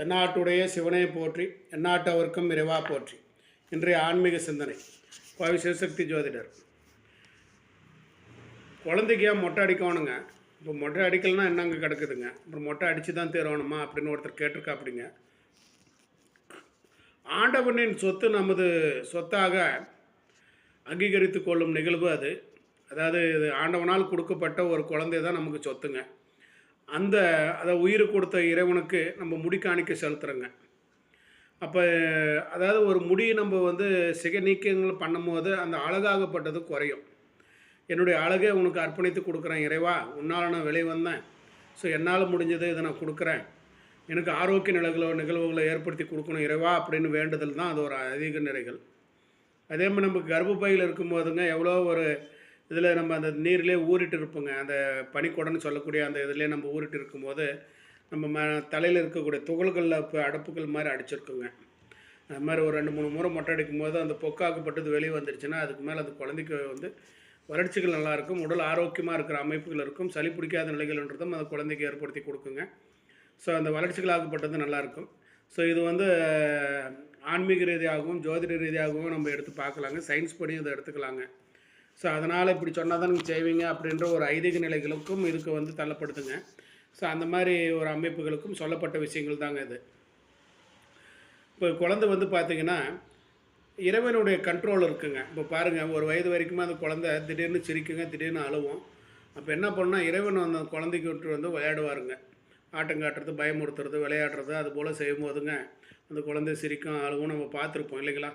தென்னாட்டுடைய சிவனை போற்றி எந்நாட்டவர்க்கும் இறைவா போற்றி. இன்றைய ஆன்மீக சிந்தனை. பாவி சிவசக்தி ஜோதிடர். குழந்தைக்கு ஏன் மொட்டை அடிக்கணுங்க. இப்போ மொட்டை அடிக்கலைன்னா என்னங்க கிடக்குதுங்க? அப்புறம் மொட்டை அடித்து தான் தேரணுமா அப்படின்னு ஒருத்தர் கேட்டிருக்கா அப்படிங்க ஆண்டவனின் சொத்து நமது சொத்தாக அங்கீகரித்து கொள்ளும் நிகழ்வு அது. அதாவது இது ஆண்டவனால் கொடுக்கப்பட்ட ஒரு குழந்தை தான் நமக்கு சொத்துங்க. அந்த அதை உயிர் கொடுத்த இறைவனுக்கு நம்ம முடி காணிக்க செலுத்துகிறோங்க அப்போ அதாவது ஒரு முடி நம்ம வந்து சிகை நீக்கங்கள் பண்ணும்போது அந்த அழகாகப்பட்டது குறையும். என்னுடைய அழகை உனக்கு அர்ப்பணித்து கொடுக்குறேன் இறைவா உன்னால் நான் வெளியே வந்தேன். ஸோ என்னால் முடிஞ்சதை இதை நான் கொடுக்குறேன். எனக்கு ஆரோக்கிய நிலைகளோ நிகழ்வுகளை ஏற்படுத்தி கொடுக்கணும் இறைவா அப்படின்னு வேண்டுதல் தான் அது ஒரு அதிக நிறைகள் அதே மாதிரி நமக்கு கர்ப்பப்பையில் இருக்கும்போதுங்க எவ்வளோ ஒரு இதில் நம்ம அந்த நீர்லேயே ஊறிட்டு இருப்போங்க. அந்த பனிக்கூடன்னு சொல்லக்கூடிய அந்த இதிலே நம்ம ஊறிட்டு இருக்கும்போது நம்ம ம தலையில் இருக்கக்கூடிய துகள்களில் இப்போ அடப்புகள் மாதிரி அடிச்சிருக்குங்க. அது மாதிரி ஒரு ரெண்டு மூணு முறை மொட்டை அடிக்கும் போது அந்த பொக்காக்கப்பட்டது வெளியே வந்துருச்சுன்னா அதுக்கு மேலே அந்த குழந்தைக்கு வந்து வளர்ச்சிகள் நல்லாயிருக்கும் உடல் ஆரோக்கியமாக இருக்கிற அமைப்புகள் இருக்கும். சளி பிடிக்காத நிலைகள்ன்றதும் அந்த குழந்தைக்கு ஏற்படுத்தி கொடுக்குங்க. ஸோ அந்த வளர்ச்சிகளாகப்பட்டது நல்லாயிருக்கும் ஸோ இது வந்து ஆன்மீக ரீதியாகவும் ஜோதிட ரீதியாகவும் நம்ம எடுத்து பார்க்கலாங்க. சயின்ஸ் படியும் இதை எடுத்துக்கலாங்க. ஸோ அதனால் இப்படி சொன்னால் தான் நீங்கள் செய்வீங்க அப்படின்ற ஒரு ஐதீக நிலைகளுக்கும் இதுக்கு வந்து தள்ளப்படுத்துங்க. ஸோ அந்த மாதிரி ஒரு அமைப்புகளுக்கும் சொல்லப்பட்ட விஷயங்கள் தாங்க இது. இப்போ குழந்தை வந்து பார்த்திங்கன்னா இறைவனுடைய கண்ட்ரோல் இருக்குங்க. இப்போ பாருங்கள் ஒரு வயது வரைக்குமே அந்த குழந்தை திடீர்னு சிரிக்குங்க திடீர்னு அழுவும். அப்போ என்ன பண்ணால் இறைவன் அந்த குழந்தைக்கு விட்டு வந்து விளையாடுவாருங்க. ஆட்டம் காட்டுறது பயமுறுத்துறது விளையாடுறது அது போல் செய்யும்போதுங்க அந்த குழந்தை சிரிக்கும் அழுவும் நம்ம பார்த்துருப்போம் இல்லைங்களா?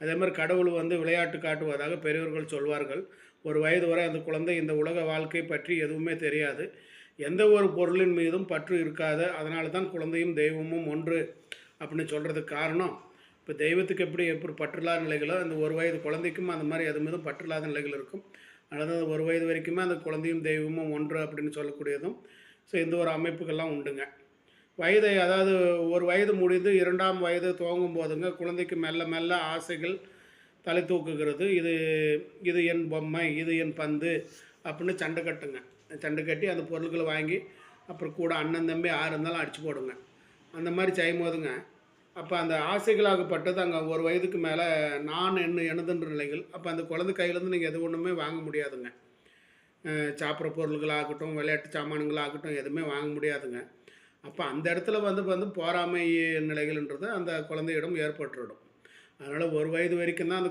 அதே மாதிரி கடவுள் வந்து விளையாட்டு காட்டுவதாக பெரியவர்கள் சொல்வார்கள். ஒரு வயது வரை அந்த குழந்தை இந்த உலக வாழ்க்கை பற்றி எதுவுமே தெரியாது. எந்த ஒரு பொருளின் மீதும் பற்று இருக்காது அதனால தான் குழந்தையும் தெய்வமும் ஒன்று அப்படின்னு சொல்கிறதுக்கு காரணம் இப்போ தெய்வத்துக்கு எப்படி எப்படி பற்றில்லாத நிலைகளோ அந்த ஒரு வயது குழந்தைக்கும் அந்த மாதிரி எது மீதும் பற்றில்லாத நிலைகள் இருக்கும். அதனால் அந்த ஒரு வயது வரைக்குமே அந்த குழந்தையும் தெய்வமும் ஒன்று அப்படின்னு சொல்லக்கூடியதும். ஸோ இந்த ஒரு அமைப்புகள்லாம் உண்டுங்க. வயதை அதாவது ஒரு வயது முடிந்து இரண்டாம் வயது துவங்கும் போதுங்க குழந்தைக்கு மெல்ல மெல்ல ஆசைகள் தலை தூக்குகிறது. இது இது என் பொம்மை இது என் பந்து அப்படின்னு சண்டை கட்டுங்க. சண்டை கட்டி அந்த பொருட்களை வாங்கி அப்புறம் கூட அண்ணன் தம்பி ஆறு இருந்தாலும் அடிச்சு போடுங்க. அந்த மாதிரி செய்யும் போதுங்க அப்போ அந்த ஆசைகளாகப்பட்டது அங்கே ஒரு வயதுக்கு மேலே நான் என்ன எனதுன்ற நிலைகள் அப்போ அந்த குழந்தை கையிலேருந்து நீங்கள் எது ஒன்றுமே வாங்க முடியாதுங்க. சாப்பிட்ற பொருள்களாகட்டும் விளையாட்டு சாமான்களாகட்டும் எதுவுமே வாங்க முடியாதுங்க. அப்போ அந்த இடத்துல வந்து வந்து போராமை நிலைகள்ன்றது அந்த குழந்தையிடம் ஏற்பட்டுவிடும். அதனால் ஒரு வயது வரைக்கும் தான் அந்த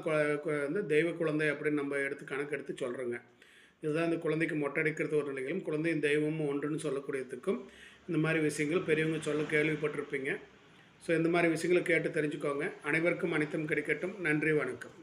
வந்து தெய்வ குழந்தை அப்படின்னு நம்ம எடுத்து கணக்கெடுத்து சொல்கிறோங்க இதுதான் இந்த குழந்தைக்கு மொட்டடிக்கிறது ஒரு நிலைகளும் குழந்தையும் தெய்வமும் ஒன்றுன்னு சொல்லக்கூடியதுக்கும் இந்த மாதிரி விஷயங்கள் பெரியவங்க சொல்ல கேள்விப்பட்டிருப்பீங்க. ஸோ இந்த மாதிரி விஷயங்களை கேட்டு தெரிஞ்சுக்கோங்க. அனைவருக்கும் அனைத்தும் கிடைக்கட்டும். நன்றி வணக்கம்.